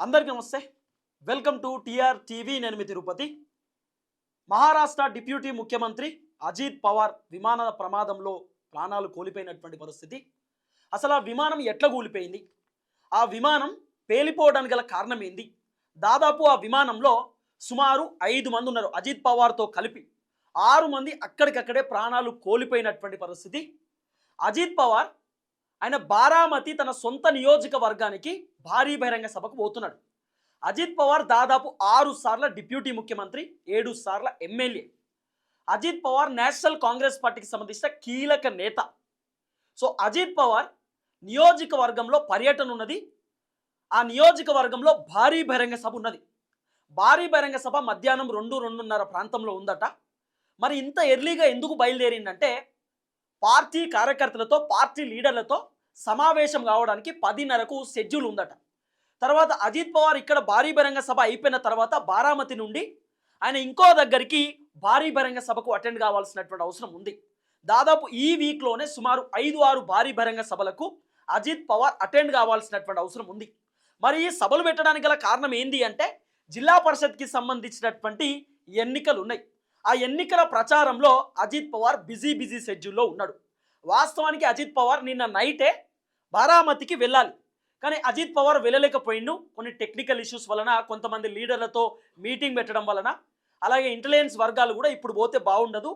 అందరికీ నమస్తే. Welcome to TR TV. నేను మీ తిరుపతి. మహారాష్ట్ర డిప్యూటీ ముఖ్యమంత్రి అజిత్ పవార్ విమాన ప్రమాదంలో ప్రాణాలు కోల్పోయినటువంటి పరిస్థితి. అసలు ఆ విమానం ఎట్లా కూలిపోయింది? ఆ విమానం పేలిపోవడానికి గల కారణం ఏంది? దాదాపు ఆ విమానంలో సుమారు ఐదు మంది ఉన్నారు అజిత్ పవార్తో కలిపి. ఆరు మంది అక్కడికక్కడే ప్రాణాలు కోల్పోయినటువంటి పరిస్థితి. అజిత్ పవార్ ఆయన బారామతి తన సొంత నియోజకవర్గానికి భారీ బహిరంగ సభకు పోతున్నాడు. అజిత్ పవార్ దాదాపు ఆరు సార్ల డిప్యూటీ ముఖ్యమంత్రి ఏడు సార్ల MLA. Ajit Pawar national congress పార్టీకి సంబంధించిన కీలక నేత. సో అజిత్ పవార్ నియోజకవర్గంలో పర్యటన ఉన్నది. ఆ నియోజకవర్గంలో భారీ బహిరంగ సభ ఉన్నది. భారీ బహిరంగ సభ మధ్యాహ్నం రెండు రెండున్నర ప్రాంతంలో ఉందట. మరి ఇంత ఎర్లీగా ఎందుకు బయలుదేరిందంటే పార్టీ కార్యకర్తలతో పార్టీ లీడర్లతో సమావేశం కావడానికి పదిన్నరకు షెడ్యూల్ ఉందట. తర్వాత అజిత్ పవార్ ఇక్కడ భారీ బహిరంగ సభ అయిపోయిన తర్వాత బారామతి నుండి ఆయన ఇంకో దగ్గరికి భారీ బహిరంగ సభకు అటెండ్ కావాల్సినటువంటి అవసరం ఉంది. దాదాపు ఈ వీక్లోనే సుమారు ఐదు ఆరు భారీ బహిరంగ సభలకు అజిత్ పవార్ అటెండ్ కావాల్సినటువంటి అవసరం ఉంది. మరి ఈ సభలు పెట్టడానికి గల కారణం ఏంది అంటే జిల్లా పరిషత్కి సంబంధించినటువంటి ఎన్నికలు ఉన్నాయి ఆ ఎన్నికల ప్రచారంలో అజిత్ పవార్ బిజీ బిజీ షెడ్యూల్లో ఉన్నాడు. వాస్తవానికి అజిత్ పవార్ నిన్న నైటే బారామతికి వెళ్ళాలి. కానీ అజిత్ పవార్ వెళ్ళలేకపోయిండు. కొన్ని టెక్నికల్ ఇష్యూస్ వలన కొంతమంది లీడర్లతో మీటింగ్ పెట్టడం వలన అలాగే ఇంటెలిజెన్స్ వర్గాలు కూడా ఇప్పుడు పోతే బాగుండదు.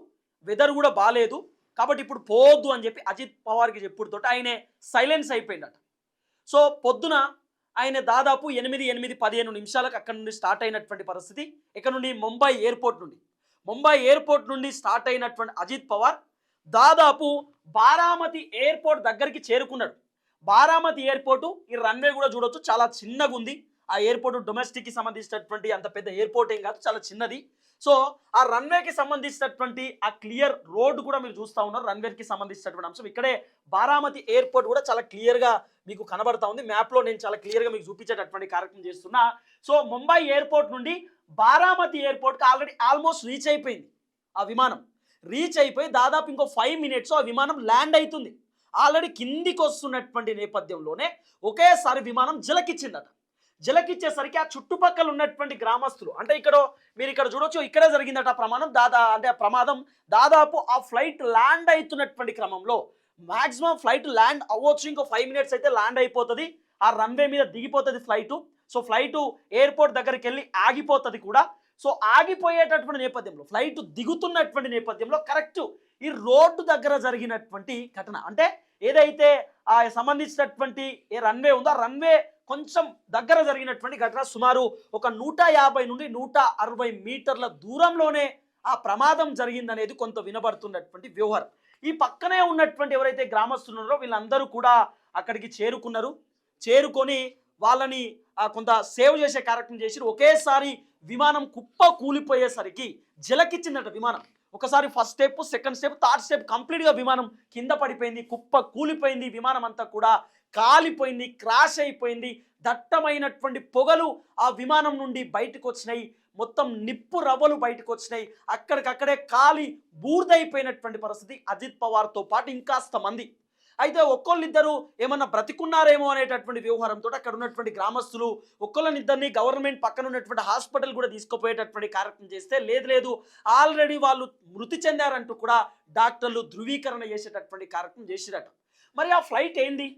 వెదర్ కూడా బాగాలేదు కాబట్టి ఇప్పుడు పోవద్దు అని చెప్పి అజిత్ పవార్కి చెప్పుడుతో ఆయనే సైలెన్స్ అయిపోయిందట సో పొద్దున ఆయన దాదాపు ఎనిమిది ఎనిమిది పదిహేను నిమిషాలకు అక్కడ నుండి స్టార్ట్ అయినటువంటి పరిస్థితి. ఇక్కడ నుండి ముంబై ఎయిర్పోర్ట్ నుండి. ముంబై ఎయిర్పోర్ట్ నుండి స్టార్ట్ అయినటువంటి అజిత్ పవార్ దాదాపు బారామతి ఎయిర్పోర్ట్ దగ్గరికి చేరుకున్నాడు. బారామతి ఎయిర్పోర్టు ఈ రన్వే కూడా చూడొచ్చు చాలా చిన్నగా ఉంది. ఆ ఎయిర్పోర్ట్ డొమెస్టిక్కి సంబంధించినటువంటి అంత పెద్ద ఎయిర్పోర్ట్ ఏం కాదు చాలా చిన్నది. సో ఆ రన్వేకి సంబంధించినటువంటి ఆ క్లియర్ రోడ్డు కూడా మీరు చూస్తూ ఉన్నారు రన్వేకి సంబంధించినటువంటి అంశం. ఇక్కడే బారామతి ఎయిర్పోర్ట్ కూడా చాలా క్లియర్గా మీకు కనబడతా ఉంది. మ్యాప్లో నేను చాలా క్లియర్గా మీకు చూపించేటటువంటి కార్యక్రమం చేస్తున్నా. సో ముంబై ఎయిర్పోర్ట్ నుండి బారామతి ఎయిర్పోర్ట్కి ఆల్రెడీ ఆల్మోస్ట్ రీచ్ అయిపోయింది ఆ విమానం. రీచ్ అయిపోయి దాదాపు ఇంకో ఫైవ్ మినిట్స్ ఆ విమానం ల్యాండ్ అవుతుంది ఆల్రెడీ కిందికి వస్తున్నటువంటి నేపథ్యంలోనే ఒకేసారి విమానం జలకిచ్చిందట. జలకిచ్చేసరికి ఆ చుట్టుపక్కల ఉన్నటువంటి గ్రామస్తులు అంటే ఇక్కడ మీరు ఇక్కడ చూడొచ్చు ఇక్కడే జరిగిందట ప్రమాణం. ప్రమాదం దాదా అంటే ఆ ప్రమాదం దాదాపు ఆ ఫ్లైట్ ల్యాండ్ అవుతున్నటువంటి క్రమంలో మాక్సిమం ఫ్లైట్ ల్యాండ్ అవ్వచ్చు. ఇంకో ఫైవ్ మినిట్స్ అయితే ల్యాండ్ అయిపోతుంది. ఆ రన్వే మీద దిగిపోతుంది ఫ్లైట్. సో ఫ్లైట్ ఎయిర్పోర్ట్ దగ్గరికి వెళ్ళి ఆగిపోతుంది కూడా. సో ఆగిపోయేటటువంటి నేపథ్యంలో ఫ్లైట్ దిగుతున్నటువంటి నేపథ్యంలో కరెక్ట్ ఈ రోడ్డు దగ్గర జరిగినటువంటి ఘటన. అంటే ఏదైతే ఆ సంబంధించినటువంటి ఏ రన్వే ఉందో ఆ రన్వే కొంచెం దగ్గర జరిగినటువంటి ఘటన సుమారు ఒక నూట యాభై నుండి నూట అరవై మీటర్ల దూరంలోనే ఆ ప్రమాదం జరిగిందనేది కొంత వినబడుతున్నటువంటి వ్యవహారం ఈ పక్కనే ఉన్నటువంటి ఎవరైతే గ్రామస్తులు ఉన్నారో వీళ్ళందరూ కూడా అక్కడికి చేరుకున్నారు. చేరుకొని వాళ్ళని కొంత సేవ్ చేసే కార్యక్రమం చేసి ఒకేసారి విమానం కుప్ప కూలిపోయేసరికి జలకిచ్చిందట విమానం. ఒకసారి first step second step third step కంప్లీట్గా విమానం కింద పడిపోయింది కుప్ప కూలిపోయింది విమానం అంతా కూడా కాలిపోయింది క్రాష్ అయిపోయింది. దట్టమైనటువంటి పొగలు ఆ విమానం నుండి బయటకు వచ్చినాయి మొత్తం నిప్పు రవ్వలు బయటకు వచ్చినాయి అక్కడికక్కడే కాలి బూర్దైపోయినటువంటి పరిస్థితి అజిత్ పవార్తో పాటు ఇంకాస్త మంది. అయితే ఒక్కొల్లిద్దరు ఏమన్నా బ్రతికున్నారేమో అనేటటువంటి వ్యవహారంతో అక్కడ ఉన్నటువంటి గ్రామస్తులు ఒక్కొల్లనిద్దరిని గవర్నమెంట్ పక్కన ఉన్నటువంటి హాస్పిటల్ కూడా తీసుకుపోయేటటువంటి కార్యక్రమం చేస్తే లేదు లేదు ఆల్రెడీ వాళ్ళు మృతి చెందారంటూ కూడా డాక్టర్లు ధృవీకరణ చేసేటటువంటి కార్యక్రమం చేసిరట. మరి ఆ ఫ్లైట్ ఏంది?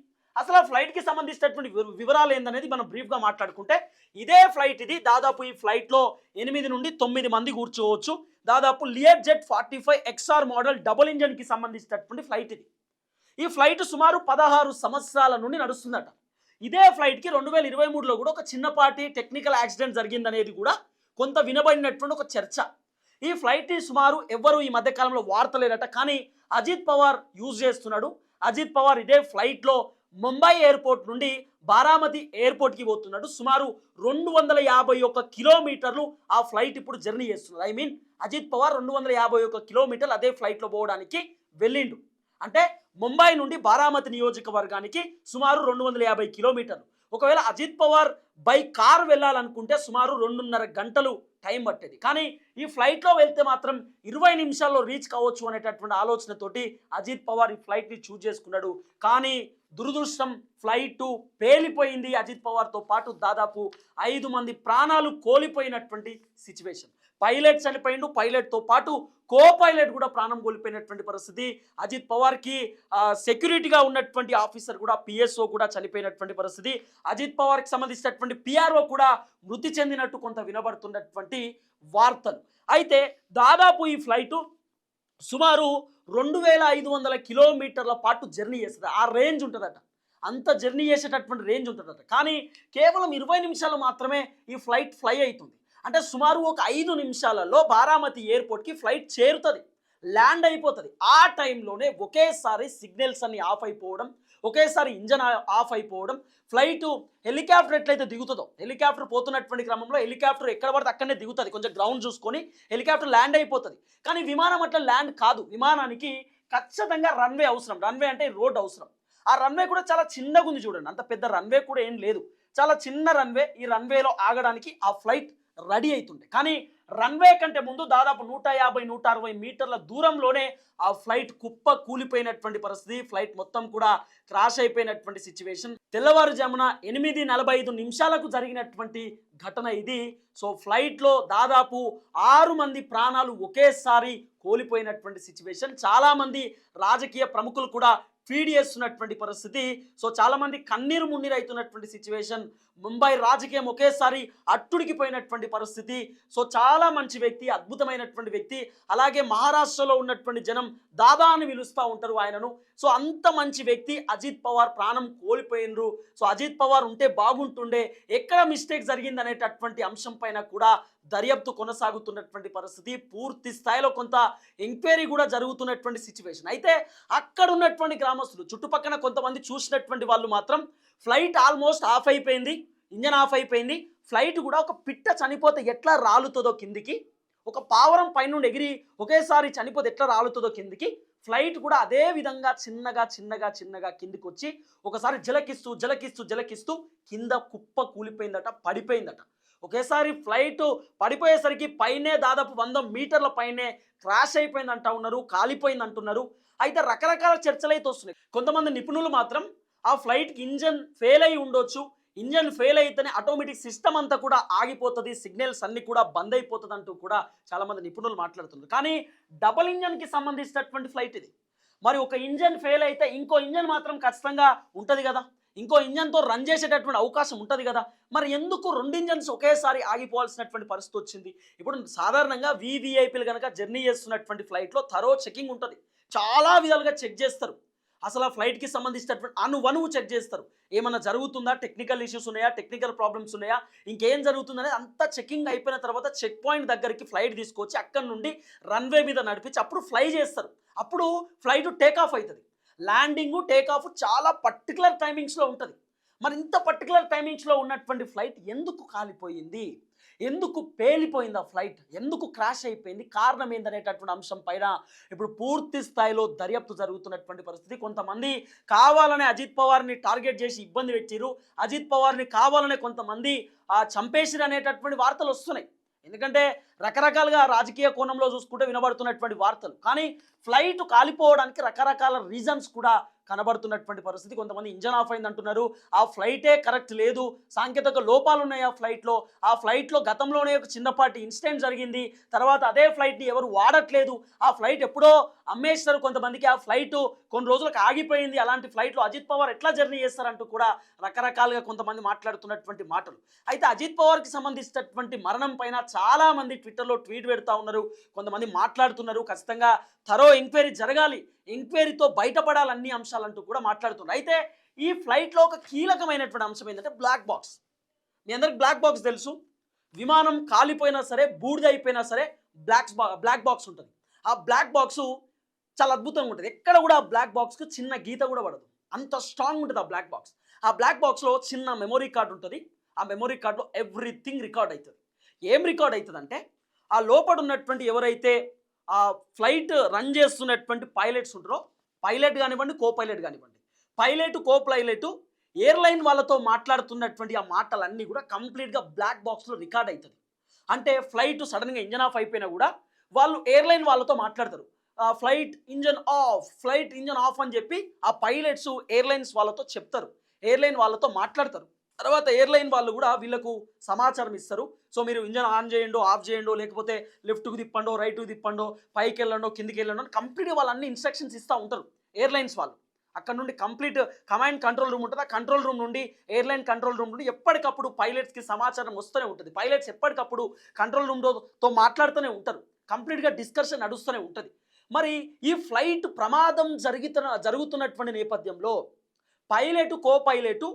అసలు ఆ ఫ్లైట్కి సంబంధించినటువంటి వివరాలు ఏందనేది మనం బ్రీఫ్గా మాట్లాడుకుంటే ఇదే ఫ్లైట్ ఇది. దాదాపు ఈ ఫ్లైట్లో ఎనిమిది నుండి తొమ్మిది మంది కూర్చోవచ్చు. దాదాపు Lear jet forty five XR model double ఇంజన్కి సంబంధించినటువంటి ఫ్లైట్ ఇది. ఈ ఫ్లైట్ సుమారు పదహారు సంవత్సరాల నుండి నడుస్తుందట. ఇదే ఫ్లైట్కి రెండు వేల ఇరవై మూడులో కూడా ఒక చిన్నపాటి టెక్నికల్ యాక్సిడెంట్ జరిగిందనేది కూడా కొంత వినబడినటువంటి ఒక చర్చ. ఈ ఫ్లైట్ని సుమారు ఎవ్వరు ఈ మధ్యకాలంలో వార్తలేరట కానీ అజిత్ పవార్ యూజ్ చేస్తున్నాడు. అజిత్ పవార్ ఇదే ఫ్లైట్లో ముంబై ఎయిర్పోర్ట్ నుండి బారామతి ఎయిర్పోర్ట్కి పోతున్నాడు. సుమారు రెండు వందల యాభై ఒక్క కిలోమీటర్లు ఆ ఫ్లైట్ ఇప్పుడు జర్నీ చేస్తున్నాడు. ఐ మీన్ అజిత్ పవార్ రెండు వందల యాభై ఒక్క కిలోమీటర్లు అదే ఫ్లైట్లో పోవడానికి వెళ్ళిండు. అంటే ముంబై నుండి బారామతి నియోజకవర్గానికి సుమారు రెండు వందల యాభై కిలోమీటర్లు. ఒకవేళ అజిత్ పవార్ బై కార్ వెళ్ళాలనుకుంటే సుమారు రెండున్నర గంటలు టైం పట్టేది. కానీ ఈ ఫ్లైట్లో వెళ్తే మాత్రం ఇరవై నిమిషాల్లో రీచ్ కావచ్చు అనేటటువంటి ఆలోచనతోటి అజిత్ పవార్ ఈ ఫ్లైట్ని చూజ్ చేసుకున్నాడు. కానీ దురదృష్టం ఫ్లైట్ పేలిపోయింది అజిత్ పవార్తో పాటు దాదాపు ఐదు మంది ప్రాణాలు కోల్పోయినటువంటి సిచ్యువేషన్. పైలట్ చనిపోయిండు పైలట్తో పాటు కో పైలట్ కూడా ప్రాణం కోల్పోయినటువంటి పరిస్థితి. అజిత్ పవార్కి సెక్యూరిటీగా ఉన్నటువంటి ఆఫీసర్ కూడా పిఎస్ఓ కూడా చనిపోయినటువంటి పరిస్థితి. అజిత్ పవార్కి సంబంధించినటువంటి పిఆర్ఓ కూడా మృతి చెందినట్టు కొంత వినబడుతున్నటువంటి వార్తలు. అయితే దాదాపు ఈ ఫ్లైటు సుమారు రెండు వేల ఐదు వందల కిలోమీటర్ల పాటు జర్నీ చేస్తుంది. ఆ రేంజ్ ఉంటుందట. అంత జర్నీ చేసేటటువంటి రేంజ్ ఉంటుందట. కానీ కేవలం ఇరవై నిమిషాలు మాత్రమే ఈ ఫ్లైట్ ఫ్లై అవుతుంది. అంటే సుమారు ఒక ఐదు నిమిషాలలో బారామతి ఎయిర్పోర్ట్కి ఫ్లైట్ చేరుతుంది. ల్యాండ్ అయిపోతుంది. ఆ టైంలోనే ఒకేసారి సిగ్నల్స్ అన్ని ఆఫ్ అయిపోవడం ఒకేసారి ఇంజన్ ఆఫ్ అయిపోవడం ఫ్లైట్ హెలికాప్టర్ ఎట్లయితే దిగుతుందో హెలికాప్టర్ పోతున్నటువంటి క్రమంలో హెలికాప్టర్ ఎక్కడ పడితే అక్కడనే దిగుతుంది. కొంచెం గ్రౌండ్ చూసుకొని హెలికాప్టర్ ల్యాండ్ అయిపోతుంది. కానీ విమానం అట్లా ల్యాండ్ కాదు. విమానానికి ఖచ్చితంగా రన్వే అవసరం. రన్వే అంటే రోడ్ అవసరం. ఆ రన్వే కూడా చాలా చిన్నగా ఉంది చూడండి. అంత పెద్ద రన్వే కూడా ఏం లేదు. చాలా చిన్న రన్వే ఈ రన్వేలో ఆగడానికి ఆ ఫ్లైట్ రెడీ అవుతుండే కానీ రన్వే కంటే ముందు దాదాపు నూట యాభై నూట అరవై మీటర్ల దూరంలోనే ఆ ఫ్లైట్ కుప్ప కూలిపోయినటువంటి పరిస్థితి. ఫ్లైట్ మొత్తం కూడా క్రాష్ అయిపోయినటువంటి సిచ్యువేషన్. తెల్లవారుజామున ఎనిమిది నలభై ఐదు నిమిషాలకు జరిగినటువంటి ఘటన ఇది. సో ఫ్లైట్లో దాదాపు ఆరు మంది ప్రాణాలు ఒకేసారి కోల్పోయినటువంటి సిచ్యువేషన్. చాలామంది రాజకీయ ప్రముఖులు కూడా ఫీడ్ చేస్తున్నటువంటి పరిస్థితి. సో చాలామంది కన్నీరు మున్నీరు అవుతున్నటువంటి సిచ్యువేషన్ ముంబై రాజకీయం ఒకేసారి అట్టుడికి పోయినటువంటి పరిస్థితి. సో చాలా మంచి వ్యక్తి అద్భుతమైనటువంటి వ్యక్తి. అలాగే మహారాష్ట్రలో ఉన్నటువంటి జనం దాదా అని పిలుస్తూ ఉంటారు ఆయనను. సో అంత మంచి వ్యక్తి అజిత్ పవార్ ప్రాణం కోల్పోయినరు సో అజిత్ పవార్ ఉంటే బాగుంటుండే. ఎక్కడ మిస్టేక్ జరిగింది అనేటటువంటి అంశం పైన కూడా దర్యాప్తు కొనసాగుతున్నటువంటి పరిస్థితి. పూర్తి స్థాయిలో కొంత ఎంక్వైరీ కూడా జరుగుతున్నటువంటి సిచ్యువేషన్. అయితే అక్కడ ఉన్నటువంటి గ్రామస్తులు చుట్టుపక్కల కొంతమంది చూసినటువంటి వాళ్ళు మాత్రం ఫ్లైట్ ఆల్మోస్ట్ ఆఫ్ అయిపోయింది. ఇంజన్ ఆఫ్ అయిపోయింది. ఫ్లైట్ కూడా ఒక పిట్ట చనిపోతే ఎట్లా రాలుతుందో కిందికి ఒక పావరం పైనుండి ఎగిరి ఒకేసారి చనిపోతే ఎట్లా రాలుతుందో కిందికి ఫ్లైట్ కూడా అదే విధంగా చిన్నగా చిన్నగా చిన్నగా కిందికి వచ్చి ఒకసారి జలకిస్తూ జలకిస్తూ జలకిస్తూ కింద కుప్ప కూలిపోయిందట పడిపోయిందట. ఒకేసారి ఫ్లైట్ పడిపోయేసరికి పైనే దాదాపు వంద మీటర్ల పైనే క్రాష్ అయిపోయింది అంటా ఉన్నారు కాలిపోయింది అంటున్నారు అయితే రకరకాల చర్చలు అయితే వస్తున్నాయి. కొంతమంది నిపుణులు మాత్రం ఆ ఫ్లైట్కి ఇంజన్ ఫెయిల్ అయి ఉండొచ్చు ఇంజన్ ఫెయిల్ అయితేనే ఆటోమేటిక్ సిస్టమ్ అంతా కూడా ఆగిపోతుంది సిగ్నల్స్ అన్ని కూడా బంద్ అయిపోతుంది అంటూ కూడా చాలామంది నిపుణులు మాట్లాడుతున్నారు. కానీ డబల్ ఇంజన్కి సంబంధించినటువంటి ఫ్లైట్ ఇది. మరి ఒక ఇంజన్ ఫెయిల్ అయితే ఇంకో ఇంజన్ మాత్రం ఖచ్చితంగా ఉంటుంది కదా? ఇంకో ఇంజన్తో రన్ చేసేటటువంటి అవకాశం ఉంటుంది కదా? మరి ఎందుకు రెండు ఇంజన్స్ ఒకేసారి ఆగిపోవాల్సినటువంటి పరిస్థితి వచ్చింది? ఇప్పుడు సాధారణంగా వీవీఐపీలు కనుక జర్నీ చేస్తున్నటువంటి ఫ్లైట్లో థరో చెకింగ్ ఉంటుంది. చాలా విధాలుగా చెక్ చేస్తారు. అసలు ఆ ఫ్లైట్కి సంబంధించినటువంటి అనువనువు చెక్ చేస్తారు. ఏమైనా జరుగుతుందా? టెక్నికల్ ఇష్యూస్ ఉన్నాయా? టెక్నికల్ ప్రాబ్లమ్స్ ఉన్నాయా? ఇంకేం జరుగుతుందనేది అంతా చెకింగ్ అయిపోయిన తర్వాత చెక్ పాయింట్ దగ్గరికి ఫ్లైట్ తీసుకొచ్చి అక్కడ నుండి రన్వే మీద నడిపించి అప్పుడు ఫ్లై చేస్తారు. అప్పుడు ఫ్లైట్ టేక్ ఆఫ్ అవుతుంది. ల్యాండింగ్ టేక్ ఆఫ్ చాలా పర్టికులర్ టైమింగ్స్లో ఉంటుంది. మరి ఇంత పర్టికులర్ టైమింగ్స్లో ఉన్నటువంటి ఫ్లైట్ ఎందుకు కాలిపోయింది? ఎందుకు పేలిపోయింది ఆ ఫ్లైట్? ఎందుకు క్రాష్ అయిపోయింది? కారణం ఏందనేటటువంటి అంశం పైన ఇప్పుడు పూర్తి స్థాయిలో దర్యాప్తు జరుగుతున్నటువంటి పరిస్థితి. కొంతమంది కావాలనే అజిత్ పవార్ని టార్గెట్ చేసి ఇబ్బంది పెట్టిరు అజిత్ పవార్ని కావాలనే కొంతమంది ఆ చంపేసిరు అనేటటువంటి వార్తలు వస్తున్నాయి. ఎందుకంటే రకరకాలుగా రాజకీయ కోణంలో చూసుకుంటే వినబడుతున్నటువంటి వార్తలు. కానీ ఫ్లైట్ కాలిపోవడానికి రకరకాల రీజన్స్ కూడా కనబడుతున్నటువంటి పరిస్థితి. కొంతమంది ఇంజన్ ఆఫ్ అయింది అంటున్నారు. ఆ ఫ్లైటే కరెక్ట్ లేదు. సాంకేతిక లోపాలు ఉన్నాయి ఆ ఫ్లైట్లో. ఆ ఫ్లైట్లో గతంలోనే ఒక చిన్నపాటి ఇన్సిడెంట్ జరిగింది. తర్వాత అదే ఫ్లైట్ని ఎవరు వాడట్లేదు. ఆ ఫ్లైట్ ఎప్పుడో అమ్మేస్తారు కొంతమందికి. ఆ ఫ్లైట్ కొన్ని రోజులకు ఆగిపోయింది. అలాంటి ఫ్లైట్లో అజిత్ పవార్ ఎట్లా జర్నీ చేస్తారంటూ కూడా రకరకాలుగా కొంతమంది మాట్లాడుతున్నటువంటి మాటలు. అయితే అజిత్ పవార్కి సంబంధించినటువంటి మరణం పైన చాలామంది ట్విట్టర్లో ట్వీట్ పెడతా ఉన్నారు. కొంతమంది మాట్లాడుతున్నారు. ఖచ్చితంగా థరో ఎంక్వైరీ జరగాలి. ఎంక్వైరీతో బయటపడాలి అన్ని అంశాలంటూ కూడా మాట్లాడుతున్నారు. అయితే ఈ ఫ్లైట్లో ఒక కీలకమైనటువంటి అంశం ఏంటంటే బ్లాక్ బాక్స్. మీ అందరికి బ్లాక్ బాక్స్ తెలుసు. విమానం కాలిపోయినా సరే బూడిద అయిపోయినా సరే బ్లాక్ బా బ్లాక్ బాక్స్ ఉంటుంది. ఆ బ్లాక్ బాక్స్ చాలా అద్భుతంగా ఉంటుంది. ఎక్కడ కూడా ఆ బ్లాక్ బాక్స్కి చిన్న గీత కూడా పడదు. అంత స్ట్రాంగ్ ఉంటుంది ఆ బ్లాక్ బాక్స్. ఆ బ్లాక్ బాక్స్లో చిన్న మెమొరీ కార్డు ఉంటుంది. ఆ మెమొరీ కార్డులో ఎవ్రీథింగ్ రికార్డ్ అవుతుంది. ఏం రికార్డ్ అవుతుందంటే ఆ లోపల ఉన్నటువంటి ఎవరైతే ఆ ఫ్లైట్ రన్ చేస్తున్నటువంటి పైలట్స్ ఉంటారో పైలట్ కానివ్వండి కో పైలట్ కానివ్వండి పైలట్ కో పైలట్ ఎయిర్లైన్ వాళ్ళతో మాట్లాడుతున్నటువంటి ఆ మాటలన్నీ కూడా కంప్లీట్గా బ్లాక్ బాక్స్లో రికార్డ్ అవుతుంది అంటే ఫ్లైట్ సడన్గా ఇంజన్ ఆఫ్ అయిపోయినా కూడా వాళ్ళు ఎయిర్లైన్ వాళ్ళతో మాట్లాడతారు. Flight engine off flight engine off అని చెప్పి ఆ పైలట్స్ ఎయిర్లైన్స్ వాళ్ళతో చెప్తారు. ఎయిర్లైన్ వాళ్ళతో మాట్లాడతారు. తర్వాత ఎయిర్లైన్ వాళ్ళు కూడా వీళ్ళకు సమాచారం ఇస్తారు. సో మీరు ఇంజన్ ఆన్ చేయండో ఆఫ్ చేయండో లేకపోతే లెఫ్ట్కు తిప్పండో రైట్కు తిప్పండో పైకి వెళ్ళండో కిందికి వెళ్ళండో కంప్లీట్గా వాళ్ళు అన్ని ఇన్స్ట్రక్షన్స్ ఇస్తూ ఉంటారు ఎయిర్లైన్స్ వాళ్ళు. అక్కడ నుండి కంప్లీట్ కమాండ్ కంట్రోల్ రూమ్ ఉంటుంది. ఆ కంట్రోల్ రూమ్ నుండి ఎయిర్లైన్ కంట్రోల్ రూమ్ నుండి ఎప్పటికప్పుడు పైలట్స్కి సమాచారం వస్తూనే ఉంటుంది. పైలట్స్ ఎప్పటికప్పుడు కంట్రోల్ రూమ్తో మాట్లాడుతూనే ఉంటారు. కంప్లీట్గా డిస్కషన్ నడుస్తూనే ఉంటుంది. మరి ఈ ఫ్లైట్ ప్రమాదం జరుగుతున్న జరుగుతున్నటువంటి నేపథ్యంలో పైలట్ కో పైలట్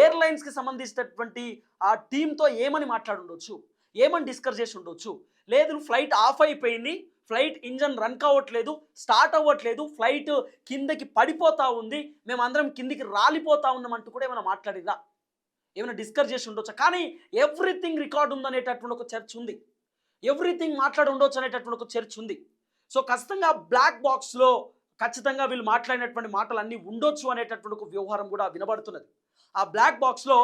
ఎయిర్లైన్స్కి సంబంధించినటువంటి ఆ టీంతో ఏమని మాట్లాడుండొచ్చు? ఏమని డిస్కస్ చేసి ఉండొచ్చు లేదు ఫ్లైట్ ఆఫ్ అయిపోయింది ఫ్లైట్ ఇంజన్ రన్ కావట్లేదు స్టార్ట్ అవ్వట్లేదు ఫ్లైట్ కిందకి పడిపోతా ఉంది మేమందరం కిందికి రాలిపోతా ఉన్నామంటూ కూడా ఏమైనా మాట్లాడిరా ఏమైనా డిస్కస్ చేసి ఉండొచ్చా కానీ ఎవ్రీథింగ్ రికార్డ్ ఉందనేటటువంటి ఒక చర్చ ఉంది. ఎవ్రీథింగ్ మాట్లాడి ఉండొచ్చు అనేటటువంటి ఒక చర్చ ఉంది. సో ఖచ్చితంగా బ్లాక్ బాక్స్లో ఖచ్చితంగా వీళ్ళు మాట్లాడినటువంటి మాటలు అన్నీ ఉండొచ్చు అనేటటువంటి ఒక వ్యవహారం కూడా వినబడుతున్నది. ఆ బ్లాక్ బాక్స్లో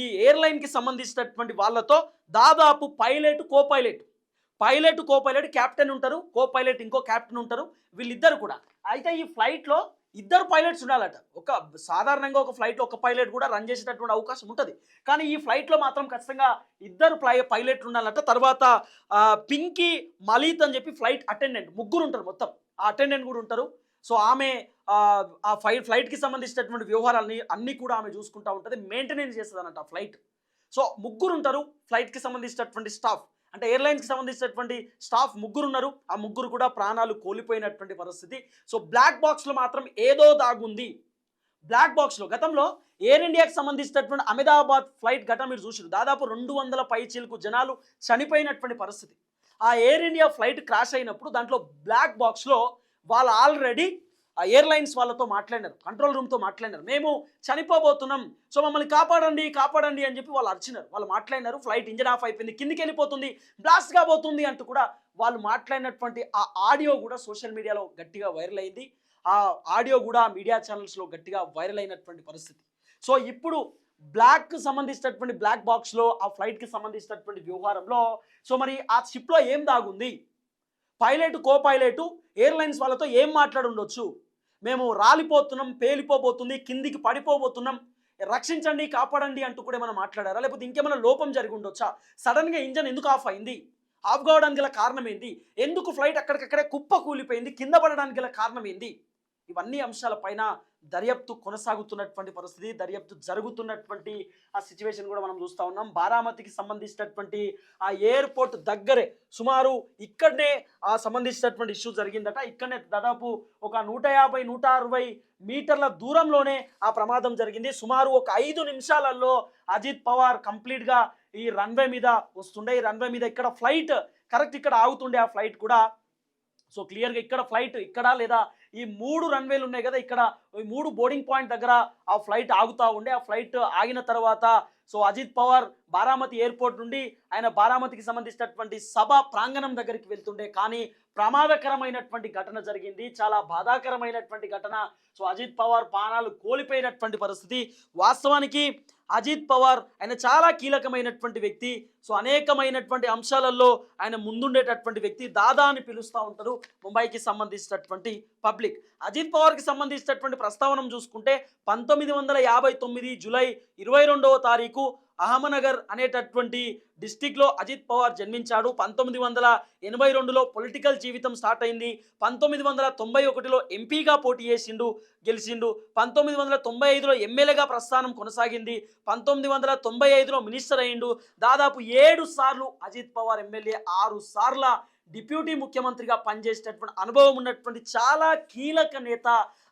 ఈ ఎయిర్లైన్కి సంబంధించినటువంటి వాళ్ళతో దాదాపు pilot co pilot pilot co pilot captain ఉంటారు కో పైలట్ ఇంకో క్యాప్టెన్ ఉంటారు వీళ్ళిద్దరు కూడా. అయితే ఈ ఫ్లైట్లో ఇద్దరు పైలట్స్ ఉండాలట. ఒక సాధారణంగా ఒక ఫ్లైట్లో ఒక పైలట్ కూడా రన్ చేసేటటువంటి అవకాశం ఉంటుంది. కానీ ఈ ఫ్లైట్లో మాత్రం ఖచ్చితంగా ఇద్దరు ఫ్లై పైలట్లు ఉండాలట. తర్వాత పింకీ మలీత్ అని చెప్పి ఫ్లైట్ అటెండెంట్ ముగ్గురు ఉంటారు మొత్తం. ఆ అటెండెంట్ కూడా ఉంటారు. సో ఆమె ఆ, ఫ్లై ఫ్లైట్కి సంబంధించినటువంటి వ్యవహారాలని అన్నీ కూడా ఆమె చూసుకుంటూ ఉంటుంది. మెయింటెనెన్స్ చేస్తుంది ఆ ఫ్లైట్ సో ముగ్గురు ఉంటారు ఫ్లైట్కి సంబంధించినటువంటి స్టాఫ్ అంటే ఎయిర్లైన్స్కి సంబంధించినటువంటి స్టాఫ్ ముగ్గురు ఉన్నారు ఆ ముగ్గురు కూడా ప్రాణాలు కోల్పోయినటువంటి పరిస్థితి. సో బ్లాక్ బాక్స్లో మాత్రం ఏదో దాగుంది. బ్లాక్ బాక్స్లో గతంలో ఎయిర్ ఇండియాకి సంబంధించినటువంటి అహ్మదాబాద్ ఫ్లైట్ ఘటన మీరు చూసారు దాదాపు రెండు వందల పైచీలకు జనాలు చనిపోయినటువంటి పరిస్థితి. ఆ ఎయిర్ ఇండియా ఫ్లైట్ క్రాష్ అయినప్పుడు దాంట్లో బ్లాక్ బాక్స్లో వాళ్ళు ఆల్రెడీ ఆ ఎయిర్లైన్స్ వాళ్ళతో మాట్లాడినారు కంట్రోల్ రూమ్తో మాట్లాడినారు. మేము చనిపోబోతున్నాం సో మమ్మల్ని కాపాడండి కాపాడండి అని చెప్పి వాళ్ళు అరిచినారు. వాళ్ళు మాట్లాడినారు ఫ్లైట్ ఇంజన్ ఆఫ్ అయిపోయింది కిందికి వెళ్ళిపోతుంది బ్లాస్ట్ కాబోతుంది అంటూ కూడా వాళ్ళు మాట్లాడినటువంటి ఆ ఆడియో కూడా సోషల్ మీడియాలో గట్టిగా వైరల్ అయింది. ఆ ఆడియో కూడా మీడియా ఛానల్స్లో గట్టిగా వైరల్ అయినటువంటి పరిస్థితి. సో ఇప్పుడు బ్లాక్ సంబంధించినటువంటి బ్లాక్ బాక్స్లో ఆ ఫ్లైట్కి సంబంధించినటువంటి వ్యవహారంలో సో మరి ఆ షిప్లో ఏం దాగుంది? పైలట్ కో పైలట్ ఎయిర్లైన్స్ వాళ్ళతో ఏం మాట్లాడుండొచ్చు? మేము రాలిపోతున్నాం పేలిపోబోతుంది కిందికి పడిపోబోతున్నాం. రక్షించండి కాపాడండి అంటూ కూడా ఏమైనా మాట్లాడారా? లేకపోతే ఇంకేమైనా లోపం జరిగి ఉండొచ్చా? సడన్గా ఇంజన్ ఎందుకు ఆఫ్ అయింది? ఆఫ్ కావడానికి గల కారణం ఏంది ఎందుకు ఫ్లైట్ అక్కడికక్కడే కుప్ప కూలిపోయింది? కింద పడడానికి గల కారణం ఏంది ఇవన్నీ అంశాలపైన దర్యాప్తు కొనసాగుతున్నటువంటి పరిస్థితి దర్యాప్తు జరుగుతున్నటువంటి ఆ సిచ్యువేషన్ కూడా మనం చూస్తూ ఉన్నాం. బారామతికి సంబంధించినటువంటి ఆ ఎయిర్పోర్ట్ దగ్గరే సుమారు ఇక్కడనే ఆ సంబంధించినటువంటి ఇష్యూ జరిగిందట. ఇక్కడనే దాదాపు ఒక నూట యాభై నూట అరవై మీటర్ల దూరంలోనే ఆ ప్రమాదం జరిగింది. సుమారు ఒక ఐదు నిమిషాలలో అజిత్ పవార్ కంప్లీట్గా ఈ రన్వే మీద వస్తుండే. ఈ రన్వే మీద ఇక్కడ ఫ్లైట్ కరెక్ట్ ఇక్కడ ఆగుతుండే ఆ ఫ్లైట్ కూడా. సో క్లియర్గా ఇక్కడ ఫ్లైట్ ఇక్కడ లేదా ఈ మూడు రన్వేలు ఉన్నాయి కదా ఇక్కడ ఈ మూడు బోర్డింగ్ పాయింట్ దగ్గర ఆ ఫ్లైట్ ఆగుతూ ఉండే. ఆ ఫ్లైట్ ఆగిన తర్వాత సో అజిత్ పవార్ బారామతి ఎయిర్పోర్ట్ నుండి ఆయన బారామతికి సంబంధించినటువంటి సభ ప్రాంగణం దగ్గరికి వెళ్తుండే. కానీ ప్రమాదకరమైనటువంటి ఘటన జరిగింది. చాలా బాధాకరమైనటువంటి ఘటన. సో అజిత్ పవార్ ప్రాణాలు కోల్పోయినటువంటి పరిస్థితి. వాస్తవానికి అజిత్ పవార్ ఆయన చాలా కీలకమైనటువంటి వ్యక్తి. సో అనేకమైనటువంటి అంశాలలో ఆయన ముందుండేటటువంటి వ్యక్తి. దాదా అని పిలుస్తూ ఉంటారు ముంబైకి సంబంధించినటువంటి పబ్లిక్. అజిత్ పవార్కి సంబంధించినటువంటి ప్రస్తావన చూసుకుంటే పంతొమ్మిది వందల యాభై తొమ్మిది జూలై ఇరవై రెండవ తారీఖు అహమనగర్ అనేటటువంటి డిస్టిక్లో అజిత్ పవార్ జన్మించాడు. పంతొమ్మిది వందల ఎనభై రెండులో పొలిటికల్ జీవితం స్టార్ట్ అయింది. పంతొమ్మిది వందల తొంభై ఒకటిలో ఎంపీగా పోటీ చేసిండు గెలిచిండు. పంతొమ్మిది వందల తొంభై ఐదులో ఎమ్మెల్యేగా ప్రస్థానం కొనసాగింది. పంతొమ్మిది వందల తొంభై ఐదులో మినిస్టర్ అయిండు దాదాపు ఏడు సార్లు అజిత్ పవార్ ఎమ్మెల్యే ఆరు సార్ల డిప్యూటీ ముఖ్యమంత్రిగా పనిచేసేటటువంటి అనుభవం ఉన్నటువంటి చాలా కీలక నేత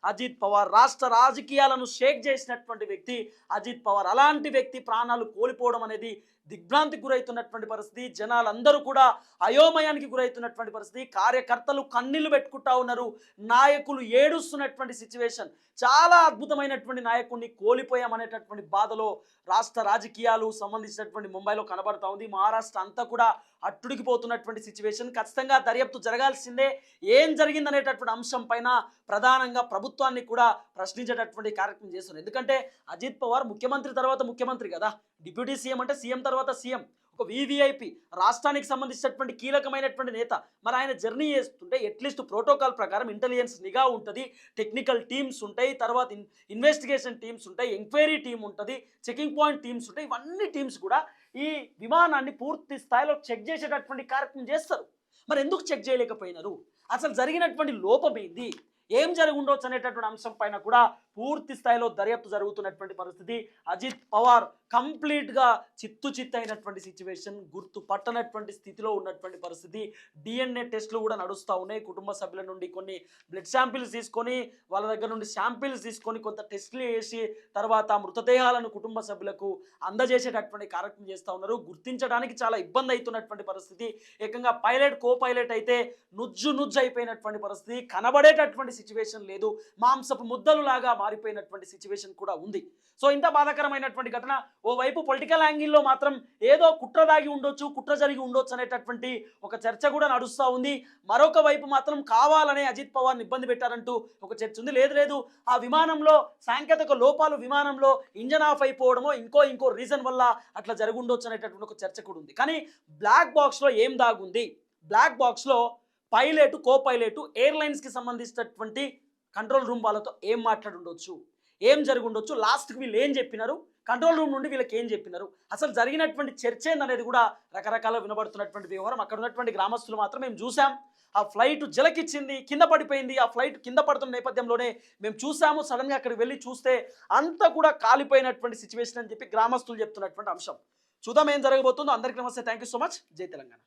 అజిత్ పవార్. రాష్ట్ర రాజకీయాలను షేక్ చేసినటువంటి వ్యక్తి అజిత్ పవార్. అలాంటి వ్యక్తి ప్రాణాలు కోల్పోవడం అనేది దిగ్భ్రాంతికి గురవుతున్నటువంటి పరిస్థితి జనాలందరూ కూడా అయోమయానికి గురవుతున్నటువంటి పరిస్థితి కార్యకర్తలు కన్నీళ్ళు పెట్టుకుంటా ఉన్నారు నాయకులు ఏడుస్తున్నటువంటి సిచ్యువేషన్. చాలా అద్భుతమైనటువంటి నాయకుడిని కోల్పోయామనేటటువంటి బాధలో రాష్ట్ర రాజకీయాలు సంబంధించినటువంటి ముంబైలో కనబడతా ఉంది. మహారాష్ట్ర అంతా కూడా అట్టుడికిపోతున్నటువంటి సిచ్యువేషన్. ఖచ్చితంగా దర్యాప్తు జరగాల్సిందే. ఏం జరిగిందనేటటువంటి అంశం పైన ప్రధానంగా ప్రభుత్వాన్ని కూడా ప్రశ్నించేటటువంటి కార్యక్రమం చేస్తున్నారు. ఎందుకంటే అజిత్ పవార్ ముఖ్యమంత్రి తర్వాత ముఖ్యమంత్రి కదా. డిప్యూటీ సీఎం అంటే సీఎం తర్వాత సీఎం. ఒక వివిఐపి రాష్ట్రానికి సంబంధించినటువంటి కీలకమైనటువంటి నేత. మరి ఆయన జర్నీ చేస్తుంటే అట్లీస్ట్ ప్రోటోకాల్ ప్రకారం ఇంటెలిజెన్స్ నిఘా ఉంటుంది టెక్నికల్ టీమ్స్ ఉంటాయి తర్వాత ఇన్వెస్టిగేషన్ టీమ్స్ ఉంటాయి ఎంక్వైరీ టీం ఉంటుంది చెకింగ్ పాయింట్ టీమ్స్ ఉంటాయి ఇవన్నీ టీమ్స్ కూడా ఈ విమానాన్ని పూర్తి స్థాయిలో చెక్ చేసేటటువంటి కార్యక్రమం చేస్తారు. మరి ఎందుకు చెక్ చేయలేకపోయినారు? అసలు జరిగినటువంటి లోపం ఏం జరిగి ఉండొచ్చు అనేటటువంటి అంశం పైన కూడా పూర్తి స్థాయిలో దర్యాప్తు జరుగుతున్నటువంటి పరిస్థితి. అజిత్ పవార్ కంప్లీట్గా చిత్తు చిత్తు అయినటువంటి సిచ్యువేషన్ గుర్తు పట్టనటువంటి స్థితిలో ఉన్నటువంటి పరిస్థితి. డిఎన్ఏ టెస్ట్లు కూడా నడుస్తూ ఉన్నాయి. కుటుంబ సభ్యుల నుండి కొన్ని బ్లడ్ శాంపిల్స్ తీసుకొని వాళ్ళ దగ్గర నుండి శాంపిల్స్ తీసుకొని కొంత టెస్టులు చేసి తర్వాత మృతదేహాలను కుటుంబ సభ్యులకు అందజేసేటటువంటి కార్యక్రమం చేస్తూ ఉన్నారు. గుర్తించడానికి చాలా ఇబ్బంది అవుతున్నటువంటి పరిస్థితి. ఏకంగా పైలట్ కో పైలట్ అయితే నుజ్జు నుజ్జు అయిపోయినటువంటి పరిస్థితి. కనబడేటటువంటి సిచ్యువేషన్ లేదు. మాంసపు ముద్దలు లాగా మారిపోయినటువంటి సిచ్యువేషన్ కూడా ఉంది. సో ఇంత బాధాకరమైనటువంటి ఘటన ఓవైపు పొలిటికల్ యాంగిల్లో మాత్రం ఏదో కుట్ర దాగి ఉండొచ్చు కుట్ర జరిగి ఉండొచ్చు అనేటటువంటి ఒక చర్చ కూడా నడుస్తూ ఉంది. మరొక వైపు మాత్రం కావాలనే అజిత్ పవార్ని ఇబ్బంది పెట్టారంటూ ఒక చర్చ ఉంది. లేదు లేదు. ఆ విమానంలో సాంకేతిక లోపాలు విమానంలో ఇంజన్ ఆఫ్ అయిపోవడమో ఇంకో ఇంకో రీజన్ వల్ల అట్లా జరుగుండొచ్చు అనేటటువంటి ఒక చర్చ కూడా ఉంది. కానీ బ్లాక్ బాక్స్లో ఏం దాగుంది? బ్లాక్ బాక్స్లో పైలట్ కో పైలట్ ఎయిర్లైన్స్కి సంబంధించినటువంటి కంట్రోల్ రూమ్ వాళ్ళతో ఏం మాట్లాడుండొచ్చు ఏం జరిగి ఉండొచ్చు? లాస్ట్కి వీళ్ళు ఏం చెప్పినారు? కంట్రోల్ రూమ్ నుండి వీళ్ళకి ఏం చెప్పినారు? అసలు జరిగినటువంటి చర్చ ఏందనేది కూడా రకరకాల వినబడుతున్నటువంటి వ్యవహారం. అక్కడ ఉన్నటువంటి గ్రామస్తులు మాత్రం మేము చూసాం ఆ ఫ్లైట్ జలకిచ్చింది కింద పడిపోయింది. ఆ ఫ్లైట్ కింద పడుతున్న నేపథ్యంలోనే మేము చూసాము సడన్గా అక్కడికి వెళ్ళి చూస్తే అంతా కూడా కాలిపోయినటువంటి సిచ్యువేషన్ అని చెప్పి గ్రామస్తులు చెప్తున్నటువంటి అంశం. చూద్దాం ఏం జరగబోతుందో. అందరికీ నమస్తే. Thank you so much. జై తెలంగాణ.